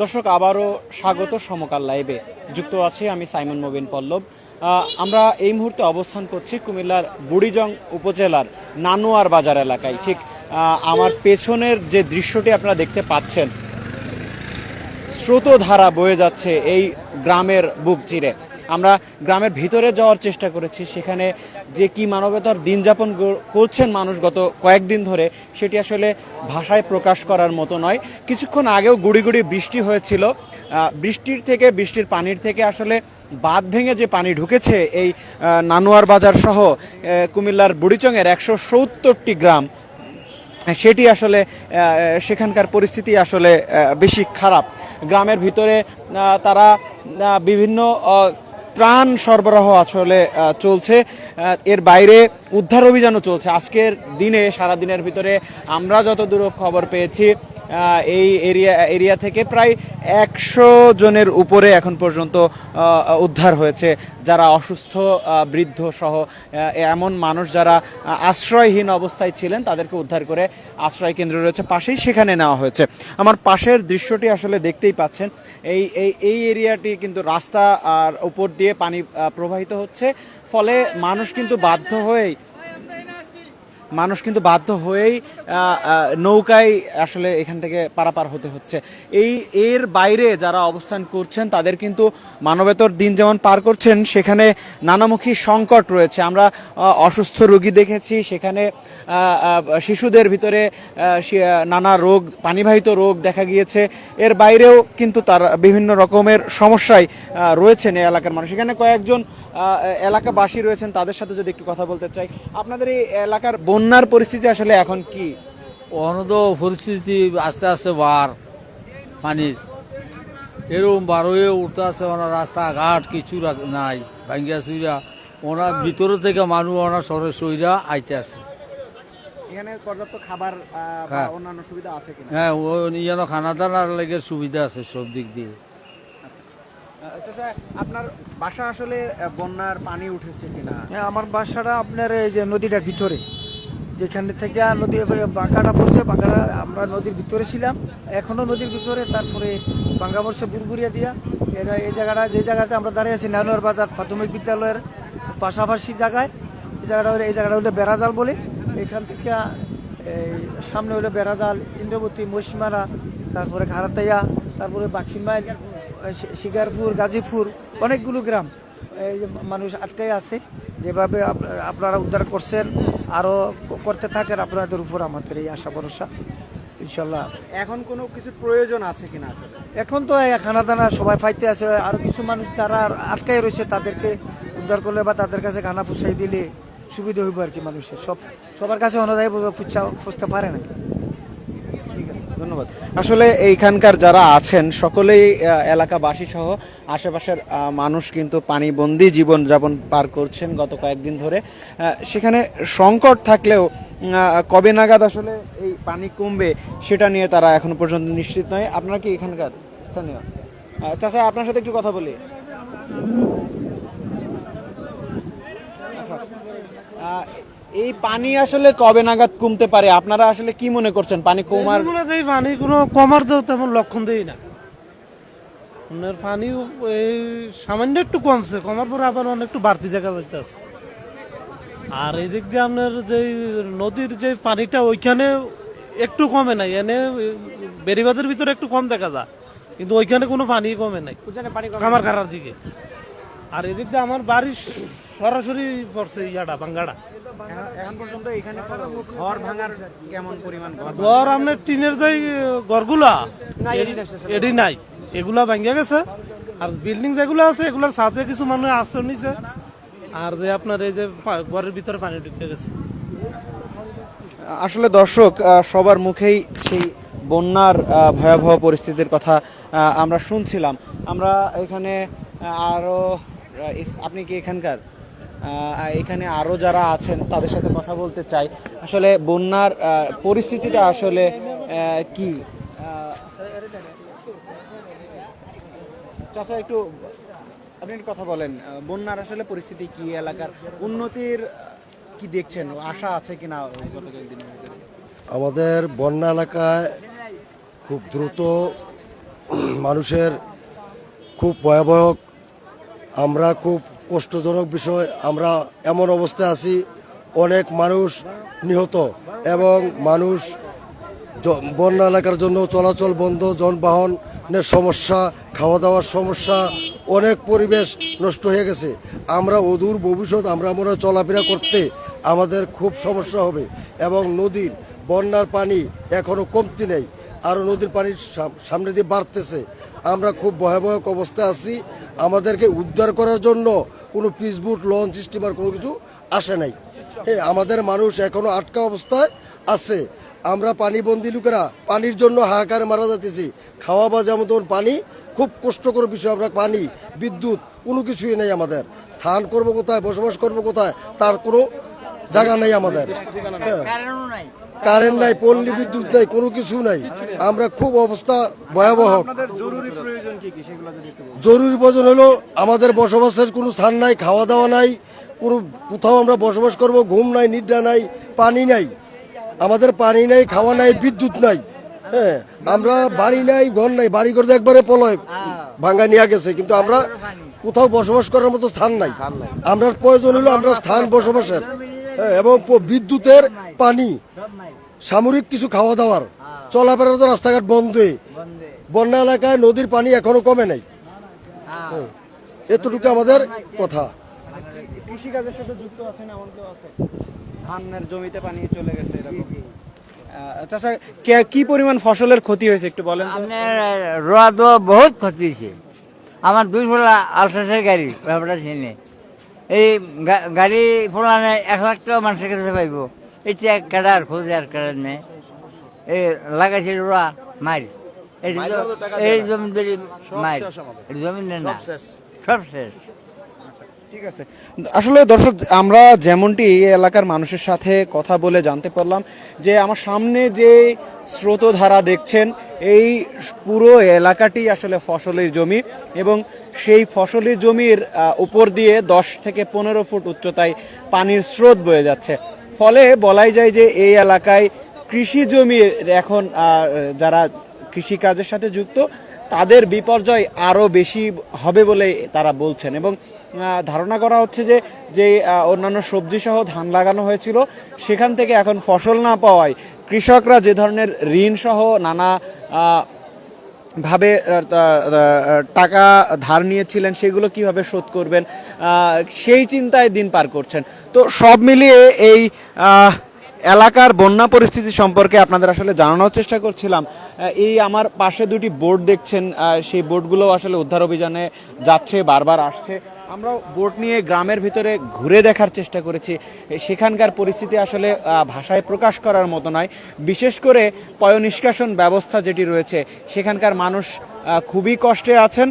দর্শক, আবারও স্বাগত সমকাল লাইভে। যুক্ত আছি আমি সাইমন মোবিন পল্লব। আমরা এই মুহূর্তে অবস্থান করছি কুমিল্লার বুড়িজং উপজেলার নানোয়ার বাজার এলাকায়। ঠিক আমার পেছনের যে দৃশ্যটি আপনারা দেখতে পাচ্ছেন, স্রোতধারা বয়ে যাচ্ছে এই গ্রামের বুক চিরে। আমরা গ্রামের ভিতরে যাওয়ার চেষ্টা করেছি। সেখানে যে কি মানবতার দিন যাপন করছেন মানুষ গত কয়েকদিন ধরে, সেটি আসলে ভাষায় প্রকাশ করার মতো নয়। কিছুক্ষণ আগেও গুড়ি গুড়ি বৃষ্টি হয়েছিল। বৃষ্টির থেকে, বৃষ্টির পানির থেকে আসলে বাঁধ ভেঙে যে পানি ঢুকেছে এই নানুয়ার বাজার সহ কুমিল্লার বুড়িচংয়ের একশো সত্তরটি গ্রাম, সেটি আসলে সেখানকার পরিস্থিতি আসলে বেশি খারাপ। গ্রামের ভিতরে তারা বিভিন্ন ত্রাণ সরবরাহ আসলে চলছে। এর বাইরে উদ্ধার অভিযানও চলছে। আজকের দিনে সারা দিনের ভিতরে আমরা যতদূর খবর পেয়েছি এই এরিয়া এরিয়া থেকে প্রায় একশো জনের উপরে এখন পর্যন্ত উদ্ধার হয়েছে। যারা অসুস্থ বৃদ্ধ সহ এমন মানুষ যারা আশ্রয়হীন অবস্থায় ছিলেন, তাদেরকে উদ্ধার করে আশ্রয় কেন্দ্র রয়েছে। পাশেই সেখানে নেওয়া হয়েছে। আমার পাশের দৃশ্যটি আসলে দেখতেই পাচ্ছেন। এই এই এই এরিয়াটি কিন্তু রাস্তা আর উপর দিয়ে পানি প্রবাহিত হচ্ছে। ফলে মানুষ কিন্তু বাধ্য হয়েই মানুষ কিন্তু বাধ্য হয়েই নৌকায় আসলে এখান থেকে পারাপার হতে হচ্ছে। এই, এর বাইরে যারা অবস্থান করছেন, তাদের কিন্তু মানবেতর দিন যেমন পার করছেন, সেখানে নানামুখী সংকট রয়েছে। আমরা অসুস্থ রোগী দেখেছি, সেখানে শিশুদের ভিতরে নানা রোগ, পানিবাহিত রোগ দেখা গিয়েছে। এর বাইরেও কিন্তু তার বিভিন্ন রকমের সমস্যায় রয়েছেন এই এলাকার মানুষ। এখানে কয়েকজন এলাকাবাসী রয়েছেন তাদের সাথে যদি একটু কথা বলতে চাই। আপনাদের এই এলাকার বন্যার পরিস্থিতি আসলে এখন কি? অনদ পরিস্থিতি আস্তে আস্তে বার পানির। এরকম বার হয়ে উঠতে আছে ওনার রাস্তাঘাট কিছু নাই ভাঙ্গিয়া সুইরা ওনার ভিতরে থেকে মানুষ ওনার সরে সইরা আইতে আছে। এখানে পর্যাপ্ত খাবার হ্যাঁ। অন্যান্য সুবিধা আছে কিনা? হ্যাঁ ও যেন খানা দানার লেগে সুবিধা আছে সব দিক দিয়ে। আপনার বাসা আসলে বন্যার পানি উঠেছে কিনা? হ্যাঁ আমার বাসাটা আপনার এই যে নদীটার ভিতরে। যেখানে থেকে নদী বাঁকাটা পড়ছে, বাঁকাটা আমরা নদীর ভিতরে ছিলাম। এখনও নদীর ভিতরে, তারপরে বাঙ্গা পড়ছে বুরবুরিয়া দিয়া। এরা এই জায়গাটা, যে জায়গাতে আমরা দাঁড়িয়ে আছি, নানুয়ার বাজার, প্রাথমিক বিদ্যালয়ের পাশাপাশি জায়গায়। এই জায়গাটা এই জায়গাটা হলো বেড়াজাল বলে। এখান থেকে এই সামনে হলো বেড়াজাল, ইন্দ্রবতী, মহিষমারা, তারপরে খারাতাইয়া তারপরে বাক্সিমাইল শিকারপুর গাজীপুর অনেকগুলো গ্রাম। এই যে মানুষ আটকাই আছে। যেভাবে আপনারা উদ্ধার করছেন আরও করতে থাকেন আপনাদের উপর আমাদের এই আশা ভরসা। ইনশাল্লাহ। এখন কোনো কিছু প্রয়োজন আছে কিনা? এখন তো এই খানা দানা সবাই ফাইতে আছে। আর কিছু মানুষ যারা আটকাই রয়েছে তাদেরকে উদ্ধার করলে বা তাদের কাছে খানা ফুসাই দিলে সুবিধা হইব আর কি মানুষের। সব সবার কাছে অনুযায়ী ফুচা ফুসতে পারে না। ধন্যবাদ। আসলে এইখানকার যারা আছেন, সকলেই এলাকাবাসী সহ আশেপাশের মানুষ কিন্তু পানিবন্দি জীবন যাপন পার করছেন গত কয়েকদিন ধরে। সেখানে সংকট থাকলেও কবে নাগাদ আসলে এই পানি কমবে সেটা নিয়ে তারা এখনও পর্যন্ত নিশ্চিত নয়। আপনারা কি এখানকার স্থানীয়? চাচা, আপনার সাথে একটু কথা বলি। আচ্ছা এই পানি আসলে কবে নাগাদ কমতে পারে? আপনারা আসলে কি মনে করছেন? পানি কমার এগুলো যেই পানি কোনো কমার তো তেমন লক্ষণ দেই না। আপনার পানি এই সামান্য একটু কমছে কমার পরে আবার অনেক একটু বাড়তি দেখা যাইতেছে। আর এই দিক দিয়ে আপনার যে নদীর যে পানিটা ওইখানে একটু কমে নাই এনে বেরিবাদের ভিতরে একটু কম দেখা যায় কিন্তু ওইখানে কোনো পানি কমে নাই কামার কারার দিকে। আর এদিক দিয়ে আমার বাড়ি সরাসরি পড়ছে ইয়াটা বাঙ্গাটা এখন- এখন পর্যন্ত এখানে ঘর ভাঙার কেমন পরিমাণ ঘর ঘর আপনার টিনের যে ঘরগুলা এডি নাই এগুলা ভাঙ্গা গেছে। আর বিল্ডিং যেগুলো আছে এগুলোর সাথে কিছু মানুষ আশ্রয় নিছে। আর যে আপনার এই যে ঘরের ভিতরে পানি ঢুকে গেছে। আসলে দর্শক সবার মুখেই সেই বন্যার ভয়াবহ পরিস্থিতির কথা আমরা শুনছিলাম। আমরা এখানে আরও আপনি কি এখানকার? এখানে আরও যারা আছেন, তাদের সাথে কথা বলতে চাই। আসলে বন্যার পরিস্থিতিটা আসলে কি? চাচা, একটু আপনি একটু কথা বলেন। বন্যার আসলে পরিস্থিতি কি? এলাকার উন্নতির কি দেখছেন? আশা আছে কিনা গত আমাদের বন্যা এলাকায় খুব দ্রুত মানুষের খুব ভয়াবহ, আমরা খুব কষ্টজনক বিষয়। আমরা এমন অবস্থায় আছি, অনেক মানুষ নিহত এবং মানুষ বন্যা এলাকার জন্য চলাচল বন্ধ যানবাহনের সমস্যা খাওয়া দাওয়ার সমস্যা, অনেক পরিবেশ নষ্ট হয়ে গেছে। আমরা অদূর ভবিষ্যৎ, আমরা আমরা চলাফেরা করতে আমাদের খুব সমস্যা হবে এবং নদীর বন্যার পানি এখনও কমতি নেই। আরও নদীর পানি সাম- সামনে দিয়ে বাড়তেছে। আমরা খুব ভয়াবহ অবস্থায় আছি। আমাদেরকে উদ্ধার করার জন্য কোনো পিসবুট লঞ্চ স্টিমার কোনো কিছু আসে নাই। হ্যাঁ আমাদের মানুষ এখনও আটকা অবস্থায় আছে। আমরা পানিবন্দি লোকেরা, পানির জন্য হাহাকার মারা যাতেছি খাওয়া বা যেমন তেমন পানি, খুব কষ্টকর বিষয় আমরা, পানি, বিদ্যুৎ, কোনো কিছুই নেই আমাদের। স্থান করব কোথায়, বসবাস করব কোথায়, তার কোনো জায়গা নেই আমাদের। হ্যাঁ। কারেন্ট নাই পল্লী বিদ্যুৎ নাই কোনো কিছু নাই। আমরা খুব অবস্থা ভয়াবহ। জরুরি প্রয়োজন হলো আমাদের বসবাসের কোনো স্থান নাই খাওয়া দাওয়া নাই কোনো কোথাও আমরা বসবাস করব ঘুম নাই নিদ্রা নাই পানি নাই। আমাদের পানি নাই খাওয়া নাই বিদ্যুৎ নাই। হ্যাঁ আমরা বাড়ি নাই ঘর নাই বাড়ি তো একবারে পলয় ভাঙ্গা নিয়ে গেছে কিন্তু আমরা কোথাও বসবাস করার মতো স্থান নাই। আমরা প্রয়োজন হলো আমরা স্থান বসবাসের। এবং বিদ্যুতের পানি সামরিক কিছু খাওয়া দাওয়ার চলাফেরা তো রাস্তাঘাট বন্ধে বন্যা এলাকায় নদীর পানি এখনও কমে নাই। হ্যাঁ। এতটুকু আমাদের কথা। কৃষিকাজের সাথে যুক্ত আছেন এমন কেউ আছে? ধানের জমিতে পানি চলে গেছে এরকম। আহ, কি পরিমাণ ফসলের ক্ষতি হয়েছে একটু বলেন আপনার রোয়া তো বহুত ক্ষতি হয়েছে। আমার দুই ফোলা আলট্রাসের গাড়ি ব্যাপারটা চিনে এই গাড়ি ফোলানে এক লাখ টাকা মানুষের কাছে পাইব। এটা এক কাটার খোঁজে আর কাটার নেই এই লাগাইছিল রা মারি এই জমিদারি মারি জমিদার না। সব শেষ। ঠিক আছে। আসলে দর্শক, আমরা যেমনটি এই এলাকার মানুষের সাথে কথা বলে জানতে পারলাম যে আমার সামনে যে স্রোতধারা দেখছেন, এই পুরো এলাকাটি আসলে ফসলের জমি এবং সেই ফসলের জমির উপর দিয়ে দশ থেকে পনেরো ফুট উচ্চতায় পানির স্রোত বয়ে যাচ্ছে। ফলে বলাই যায় যে এই এলাকায় কৃষি জমির এখন যারা কৃষিকাজের সাথে যুক্ত, তাদের বিপর্যয় আরও বেশি হবে বলে তারা বলছেন এবং ধারণা করা হচ্ছে যে যে অন্যান্য সবজি সহ ধান লাগানো হয়েছিল, সেখান থেকে এখন ফসল না পাওয়ায় কৃষকরা যে ধরনের ঋণ সহ নানা ভাবে টাকা ধার নিয়েছিলেন, সেগুলো কীভাবে শোধ করবেন সেই চিন্তায় দিন পার করছেন। তো সব মিলিয়ে এই এলাকার বন্যা পরিস্থিতি সম্পর্কে আপনাদের আসলে জানানোর চেষ্টা করছিলাম। এই আমার পাশে দুটি বোর্ড দেখছেন সেই বোর্ডগুলো আসলে উদ্ধার অভিযানে যাচ্ছে, বারবার আসছে। আমরা বোট নিয়ে গ্রামের ভিতরে ঘুরে দেখার চেষ্টা করেছি। সেখানকার পরিস্থিতি আসলে ভাষায় প্রকাশ করার মতো নয়। বিশেষ করে পয়নিষ্কাশন ব্যবস্থা যেটি রয়েছে, সেখানকার মানুষ খুবই কষ্টে আছেন।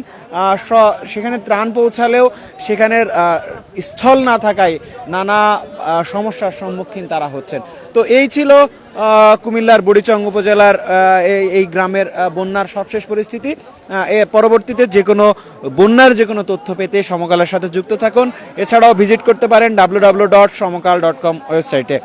সেখানে ত্রাণ পৌঁছালেও সেখানের স্থল না থাকায় নানা সমস্যার সম্মুখীন তারা হচ্ছেন। তো এই ছিল কুমিল্লার বুড়িচং উপজেলার এই গ্রামের বন্যার সবশেষ পরিস্থিতি। পরবর্তীতে যে কোনো বন্যার যে কোনো তথ্য পেতে সমকালের সাথে যুক্ত থাকুন। এছাড়াও ভিজিট করতে পারেন W dot Samakal dot com ওয়েবসাইটে